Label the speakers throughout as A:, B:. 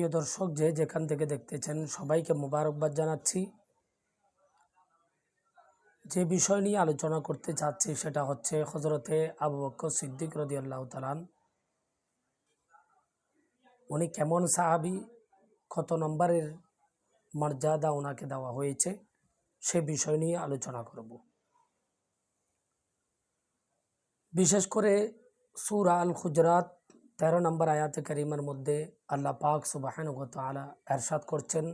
A: প্রিয় দর্শক যে যেখান থেকে দেখতেছেন, সবাইকে মোবারকবাদ জানাচ্ছি। যে বিষয় নিয়ে আলোচনা করতে চাচ্ছি সেটা হচ্ছে হজরতে আবু বক্কর সিদ্দিক রদি আল্লাহ তালান উনি কেমন সাহাবি, কত নম্বরের মর্যাদা ওনাকে দেওয়া হয়েছে, সে বিষয় নিয়ে আলোচনা করব। বিশেষ করে সুরা আল খুজরাত তেরো নম্বর আয়াতে করিমের মধ্যে আল্লাহ পাক সুবাহান তালা এরশাদ করছেন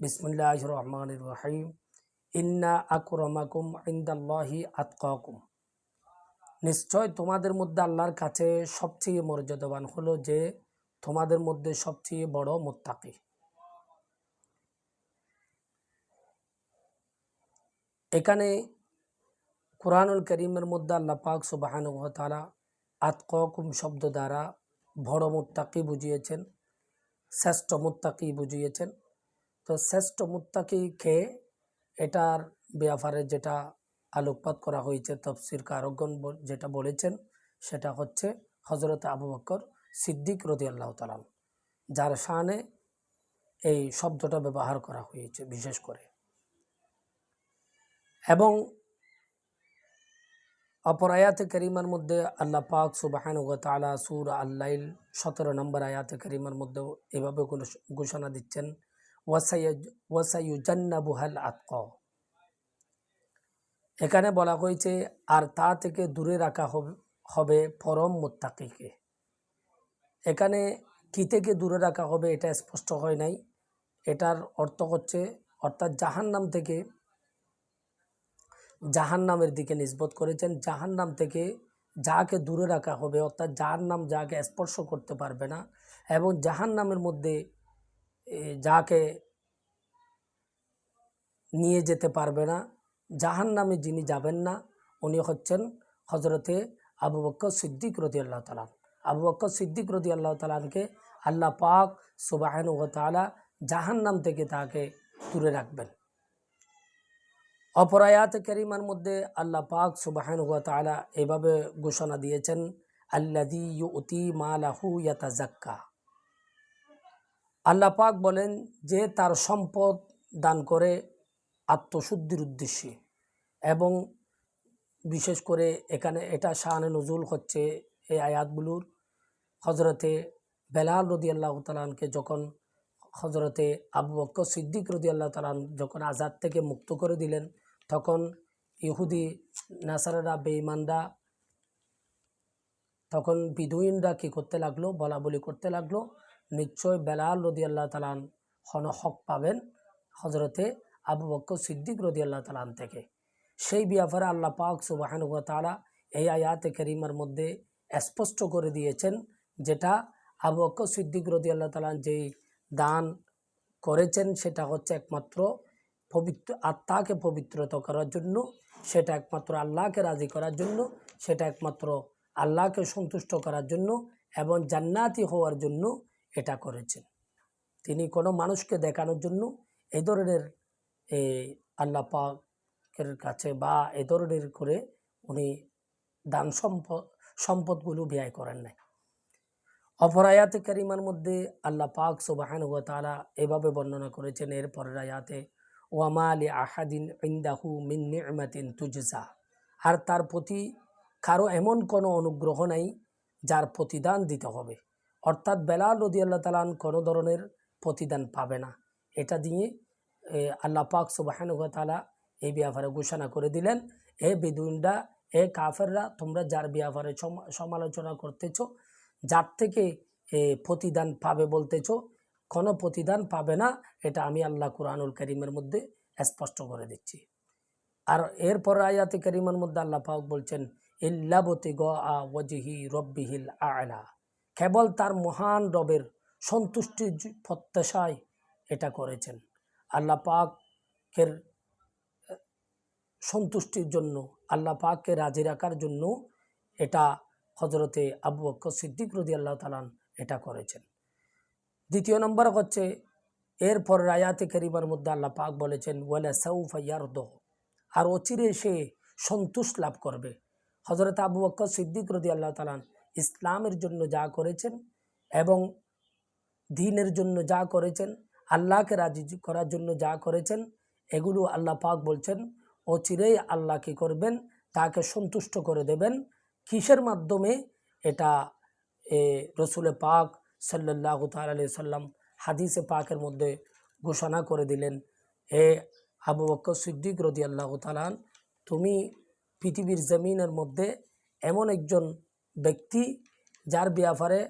A: বিসমুল্লাহ রহমান রহিম, ইন্না আকরমাকুম ইন্দাল্লাহি আতকাকুম। নিশ্চয় তোমাদের মধ্যে আল্লাহর কাছে সবচেয়ে মর্যাদাবান হলো যে তোমাদের মধ্যে সবচেয়ে বড় মোত্তাকি। এখানে কোরআনুল করিমের মধ্যে আল্লাহ পাক সুবাহান তালা আতকুম শব্দ দ্বারা বড় মুত্তাকি বুঝিয়েছেন, শ্রেষ্ঠ মুত্তাকি বুঝিয়েছেন। তো শ্রেষ্ঠ মুত্তাকিকে এটার ব্যাপারে যেটা আলোকপাত করা হয়েছে, তফসির কারকগণ যেটা বলেছেন, সেটা হচ্ছে হজরত আবু বকর সিদ্দিক রদি আল্লাহ তালাম যার শানে এই শব্দটা ব্যবহার করা হয়েছে বিশেষ করে। এবং অপর আয়াতে করিমার মধ্যে আল্লাহ পাক সুবাহান তালা সুর আল্লাইল সতেরো নম্বর আয়াতে করিমার মধ্যে এভাবে ঘোষণা দিচ্ছেন ওয়াসাইজান্নাবুহাল আতক। এখানে বলা হয়েছে, আর তা থেকে দূরে রাখা হবে পরম মোত্তাকিকে। এখানে কী থেকে দূরে রাখা হবে এটা স্পষ্ট হয় নাই। এটার অর্থ হচ্ছে, অর্থাৎ জাহান্নাম থেকে জাহান্নামের দিকে নিষ্পত করেছেন। জাহান্নাম থেকে যাকে দূরে রাখা হবে, অর্থাৎ জাহান্নাম যাকে স্পর্শ করতে পারবে না এবং জাহান্নামের মধ্যে যাকে নিয়ে যেতে পারবে না জাহান নামে যিনি যাবেন না, উনি হচ্ছেন হজরতে আবু বক্কর সিদ্দিক রদি আল্লাহ তালান আবু বক্কর সিদ্দিক রদি আল্লাহ তালানকে আল্লাহ পাক সুবাহন ও তালা জাহান নাম থেকে তাকে দূরে রাখবেন। অপরায়াত করিমার মধ্যে আল্লাহ পাক সুবাহন হুয়া তালা এভাবে ঘোষণা দিয়েছেন আল্লাদি ইউতি জাক্কা আল্লাহ পাক বলেন যে তার সম্পদ দান করে আত্মশুদ্ধির উদ্দেশ্যে এবং বিশেষ করে এখানে এটা শাহানে নজুল হচ্ছে এই আয়াতগুলোর। হজরতে বেলাল রদি আল্লাহ তালানকে যখন হজরতে আবু বক্কর সিদ্দিক রদি আল্লাহ তালান যখন আজাদ থেকে মুক্ত করে দিলেন, তখন ইহুদি নাসারারা, বেঈমানরা তখন বিদুইনরা কী করতে লাগল? বলা বলি করতে লাগল। নিশ্চয় বেলাল রদি আল্লাহ তালান হন হক পাবেন হজরতে আবু বক্কর সিদ্দিক রদি আল্লাহ তালান থেকে। সেই ব্যাপারে আল্লাহ পাক সুবাহান তালা এই আয়াতে করিমার মধ্যে স্পষ্ট করে দিয়েছেন, যেটা আবু বক্কর সিদ্দিক রদি আল্লাহ তালান যেই দান করেছেন সেটা হচ্ছে একমাত্র পবিত্র, আত্মাকে পবিত্রতা করার জন্য, সেটা একমাত্র আল্লাহকে রাজি করার জন্য, সেটা একমাত্র আল্লাহকে সন্তুষ্ট করার জন্য এবং জান্নাতি হওয়ার জন্য এটা করেছেন। তিনি কোনো মানুষকে দেখানোর জন্য এই ধরনের আল্লাহ পাকের কাছে বা এ ধরনের করে উনি দান সম্পদ সম্পদগুলো ব্যয় করেন নাই। অপরায়াতে কারিমার মধ্যে আল্লাহ পাক সুবাহান হুয়া তালা এভাবে বর্ণনা করেছেন এর পরের আয়াতে ওয়ামালি আহাদিন ইন্দাহু মিন নিমাতিন আর তার প্রতি কারও এমন কোনো অনুগ্রহ নাই যার প্রতিদান দিতে হবে। অর্থাৎ বেলাল রদি আল্লাহ তালান কোনো ধরনের প্রতিদান পাবে না। এটা দিয়ে আল্লাহ পাক সুবাহান তালা এই ব্যাপারে ঘোষণা করে দিলেন এ বেদুইনরা এ কাফেররা, তোমরা যার ব্যাপারে সমালোচনা করতেছ যার থেকে প্রতিদান পাবে বলতেছ? কোনো প্রতিদান পাবে না, এটা আমি আল্লাহ কুরআনুল করিমের মধ্যে স্পষ্ট করে দিচ্ছি। আর এরপর আয়াতে করিমের মধ্যে আল্লাহ পাক বলছেন ইল্লাবতি গ আ ওয়াজিহি রব্বিহিল আলা। কেবল তার মহান রবের সন্তুষ্টির প্রত্যাশায় এটা করেছেন। আল্লাহ পাকের সন্তুষ্টির জন্য, আল্লাহ পাককে রাজি রাখার জন্য এটা হজরতে আবু বক্কর সিদ্দিক রদি আল্লাহ তালান এটা করেছেন। দ্বিতীয় নম্বর হচ্ছে, এরপর রায়াতে করিবার মধ্যে আল্লাহ পাক বলেছেন, ওয়ালা সৌফ ইয়ারদ আর অচিরে সে সন্তোষ লাভ করবে। হজরত আবু বক্কর সিদ্দিক রদি আল্লাহ তালান ইসলামের জন্য যা করেছেন এবং দিনের জন্য যা করেছেন, আল্লাহকে রাজি করার জন্য যা করেছেন, এগুলো আল্লাহ পাক বলছেন, অচিরেই আল্লাহ কী করবেন, তাকে সন্তুষ্ট করে দেবেন। কিসের মাধ্যমে? এটা, এ, রসুলে পাক সাল্লাহ তালি সাল্লাম হাদিসে পাকের মধ্যে ঘোষণা করে দিলেন, হে আবু বক্কর সিদ্দিক রদি আল্লাহ তালান তুমি পৃথিবীর জমিনের মধ্যে এমন একজন ব্যক্তি যার ব্যাপারে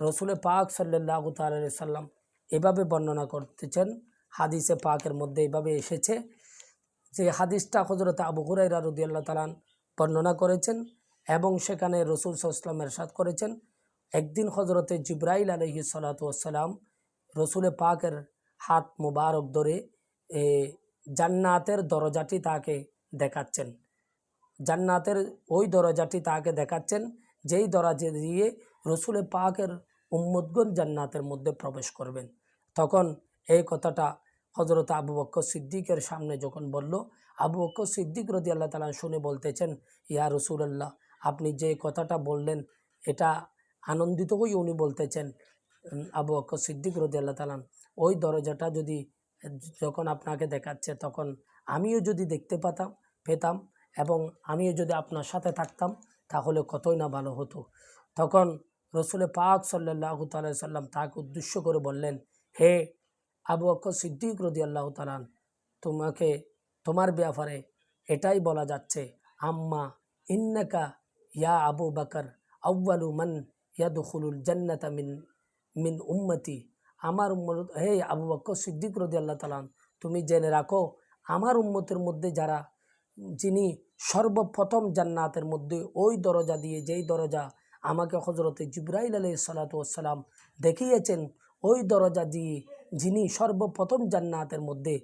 A: রসুলে পাক সাল্লাহ তালি সাল্লাম এভাবে বর্ণনা করতেছেন, হাদিসে পাকের মধ্যে এভাবে এসেছে? যে হাদিসটা হজরত আবু হুরাইরা রদিয়াল্লাহ তালান বর্ণনা করেছেন এবং সেখানে রসুল সাল্লাম এরশাদ করেছেন। একদিন হজরতে জিব্রাইল আলহি সালাতাম রসুলে পাকের হাত মুবারক ধরে জান্নাতের দরজাটি তাকে দেখাচ্ছেন। জান্নাতের ওই দরজাটি তাকে দেখাচ্ছেন, যেই দরজা দিয়ে রসুলে পাকের উম্মদগণ জান্নাতের মধ্যে প্রবেশ করবেন। তখন এই কথাটা হজরত আবু বক্কর সিদ্দিকের সামনে যখন বলল, আবু বক্কর সিদ্দিক রদি আল্লাহ তালা শুনে বলতেছেন, ইয়া রসুলাল্লাহ আপনি যে কথাটা বললেন, এটা আনন্দিত হয়ে উনি বলতেছেন আবু বক্কর সিদ্দিক রদি আল্লাহ তালান ওই দরজাটা যদি, যখন আপনাকে দেখাচ্ছে, তখন আমিও যদি দেখতে পাতাম, পেতাম এবং আমিও যদি আপনার সাথে থাকতাম, তাহলে কতই না ভালো হতো। তখন রসুলে পাক সাল্লাহ তাল্লাহ সাল্লাম তাকে উদ্দেশ্য করে বললেন, হে আবু বকর সিদ্দিক রদি আল্লাহ তালান তোমাকে, তোমার ব্যাপারে এটাই বলা যাচ্ছে, আম্মা ইন্নাকা ইয়া আবু বকর আউ্বালু মান ইয়াদুখুলুল জান্নাতা মিন মিন উম্মতি। আমার উম্মত, হে আবু বকর সিদ্দিক রদি আল্লাহ তালান তুমি জেনে রাখো, আমার উম্মতের মধ্যে যারা, যিনি সর্বপ্রথম জান্নাতের মধ্যে ওই দরজা দিয়ে, যেই দরজা আমাকে হজরতে জিব্রাইল আলাই সালাতাম দেখিয়েছেন, ওই দরজা দিয়ে যিনি সর্বপ্রথম জান্নাতের মধ্যে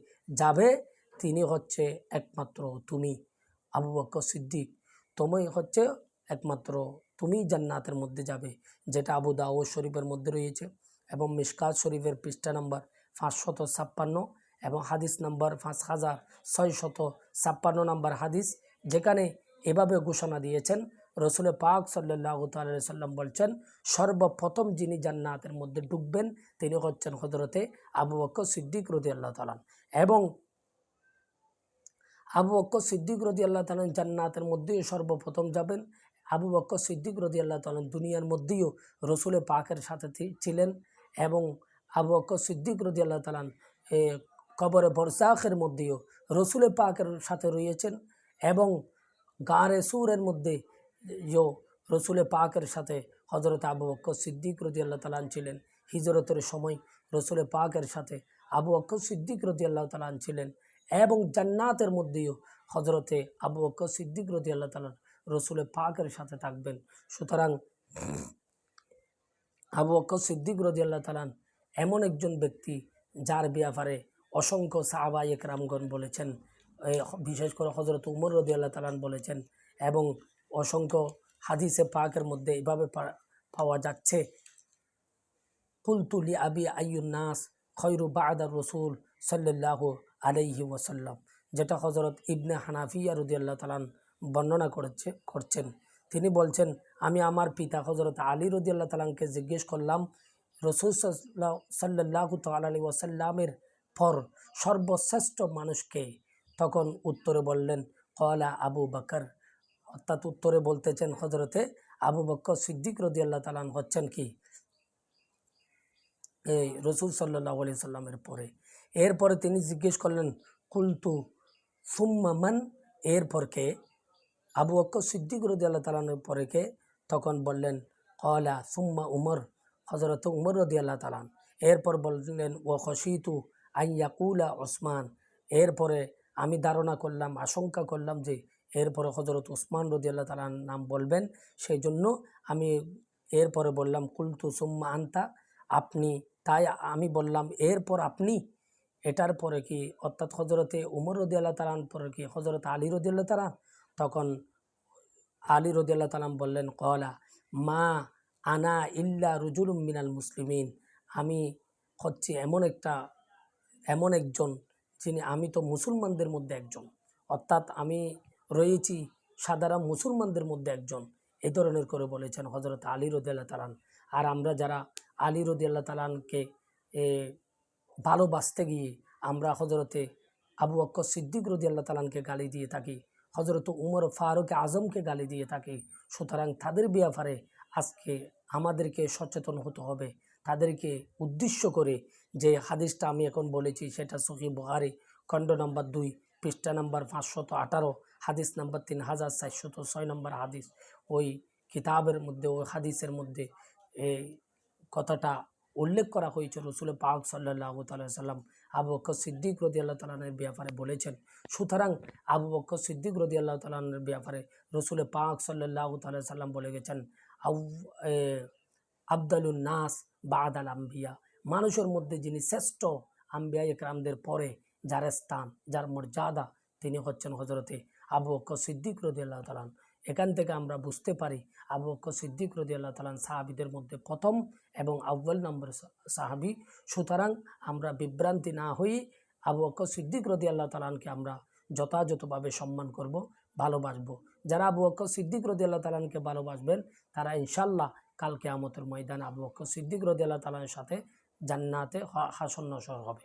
A: যাবে, তিনি হচ্ছে একমাত্র তুমি, আবু বক্কর সিদ্দিক। তুমি হচ্ছে একমাত্র তুমি জান্নাতের মধ্যে যাবে, যেটা আবু দাউদ শরীফের মধ্যে রয়েছে এবং মিশকাত শরীফের পৃষ্ঠা নাম্বার পাঁচশত ছাপ্পান্ন এবং হাদিস নাম্বার পাঁচ হাজার ছয়শত ছাপ্পান্ন নাম্বার হাদিস, যেখানে এভাবে ঘোষণা দিয়েছেন রসুলের পাক সাল্লাহ সাল্লাম বলছেন, সর্বপ্রথম যিনি জান্নাতের মধ্যে ডুববেন তিনি হচ্ছেন হজরতে আবু বক্কর সিদ্দিক রদি আল্লাহ তালান এবং আবু বক্কর সিদ্দিক রদি আল্লাহ তালান জান্নাতের মধ্যেই সর্বপ্রথম যাবেন। আবু বক্কর সিদ্দিক রদি আল্লাহ তালান দুনিয়ার মধ্যেও রসুলে পাকের সাথে ছিলেন এবং আবু বক্কর সিদ্দিক রদি আল্লাহ তালান কবরে বরসাখের মধ্যেও রসুলে পাকের সাথে রয়েছেন এবং গাঁরে সুরের মধ্যে ইয়ো রসুলে পাকের সাথে হজরত আবু বক্কর সিদ্দিক রদি আল্লাহ তালান ছিলেন। হিজরতের সময় রসুলে পাকের সাথে আবু বক্কর সিদ্দিক রদি আল্লাহ তালান ছিলেন এবং জান্নাতের মধ্যেও হজরতে আবু বক্কর সিদ্দিক রদি আল্লাহ তালান রসুলের পাকের সাথে থাকবেন। সুতরাং আবু বক্কর সিদ্দিক রদি আল্লাহ তালান এমন একজন ব্যক্তি যার ব্যাপারে অসংখ্য সাহাবা একরামগণ বলেছেন বিশেষ করে হজরত উমর রদি আল্লাহ তালান বলেছেন এবং অসংখ্য হাদিসে পাকের মধ্যে এভাবে পাওয়া যাচ্ছে কুলতুলি আবি আইয়ুন নাস খৈরু বাদার রসুল সাল্লাহ আলাইহি ওয়াসাল্লাম যেটা হজরত ইবনে হানাফিয়া রদি আল্লাহ তালান বর্ণনা করেছে, করছেন। তিনি বলছেন, আমি আমার পিতা হজরত আলী রদি আল্লাহ তালানকে জিজ্ঞেস করলাম, রসুল সাল্লাহ তালি ওয়াসাল্লামের পর সর্বশ্রেষ্ঠ মানুষকে তখন উত্তরে বললেন, কলা আবু বকর। অর্থাৎ উত্তরে বলতেছেন হজরতে আবু বক্কর সিদ্দিক রদি আল্লাহ তালান হচ্ছেন কি? এই রসুল সাল্লাহ আলি সাল্লামের পরে। এরপরে তিনি জিজ্ঞেস করলেন, কুলতু সুম্মামান এরপর কে? আবু বক্কর সিদ্দিক রদি আল্লাহ তালানের পরে কে তখন বললেন কলা সুম্মা উমর হজরত উমর রদি আল্লাহ তালান এরপর বললেন ও খসিতু আইয়াকুলা ওসমান এরপরে আমি ধারণা করলাম, আশঙ্কা করলাম যে এরপরে হজরত ওসমান রদি আল্লাহ তালার নাম বলবেন। সেই জন্য আমি এরপরে বললাম, কুলতু সুম্মা আন্তা আপনি তাই আমি বললাম, এরপর আপনি? এটার পরে কি, অর্থাৎ হজরতে উমর রদি আল্লাহ তালান পরে কি হজরত আলী রদি আল্লাহ তালান তখন আলী রদি আল্লাহ তালাম বললেন, কলা মা আনা ইল্লা রুজুল মিনাল মুসলিমিন। আমি হচ্ছে এমন একটা, এমন একজন যিনি, আমি তো মুসলমানদের মধ্যে একজন। অর্থাৎ আমি রয়েছি সাধারণ মুসলমানদের মধ্যে একজন। এ ধরনের করে বলেছেন হজরত আলী রদিয়াল্লাহ তালান আর আমরা যারা আলী রদি আল্লাহ তালানকে ভালোবাসতে গিয়ে আমরা হজরতে আবু বক্কর সিদ্দিক রদি আল্লাহ তালানকে গালি দিয়ে থাকি হজরত উমর ফারুক আজমকে গালি দিয়ে থাকি সুতরাং তাদের ব্যাপারে আজকে আমাদেরকে সচেতন হতে হবে। তাদেরকে উদ্দেশ্য করে যে হাদিসটা আমি এখন বলেছি, সেটা সহি বুহারি খণ্ড নম্বর দুই, পৃষ্ঠা নম্বর পাঁচশত আঠারো, হাদিস নম্বর তিন হাজার চারশত ছয় নম্বর হাদিস। ওই কিতাবের মধ্যে, ওই হাদিসের মধ্যে এই কথাটা উল্লেখ করা হয়েছে। রসুল পাক সাল্লাহ সাল্লাম আবু বক্কর সিদ্দিক রদি আল্লাহ তালানের ব্যাপারে বলেছেন সুতরাং আবু বক্কর সিদ্দিক রদি আল্লাহ তালানের ব্যাপারে রসুল পাক সাল্লাহ সাল্লাম বলে গেছেন আউ এ, আবদালুন নাস বাদ আল আম্বিয়া। মানুষের মধ্যে যিনি শ্রেষ্ঠ আম্বিয়া একরামদের পরে যার স্থান যার মর্যাদা তিনি হচ্ছেন হজরতে আবু বক্কর সিদ্দিক রদি আল্লাহ তালান এখান থেকে আমরা বুঝতে পারি আবু বক্কর সিদ্দিক রদি আল্লাহ তালান সাহাবিদের মধ্যে প্রথম এবং আউ্বাল নম্বর সাহাবি। সুতরাং আমরা বিভ্রান্তি না হয়ে আবু বক্কর সিদ্দিক রদি আল্লাহ তালানকে আমরা যথাযথভাবে সম্মান করব, ভালোবাসবো। যারা আবু বক্কর সিদ্দিক রদি আল্লাহ তালানকে ভালোবাসবেন, তারা ইনশাল্লাহ কালকে আমতের ময়দান আবু বক্কর সিদ্দিক রদি আল্লাহ তালানের সাথে জান্নাতে হাসন্ন হবে।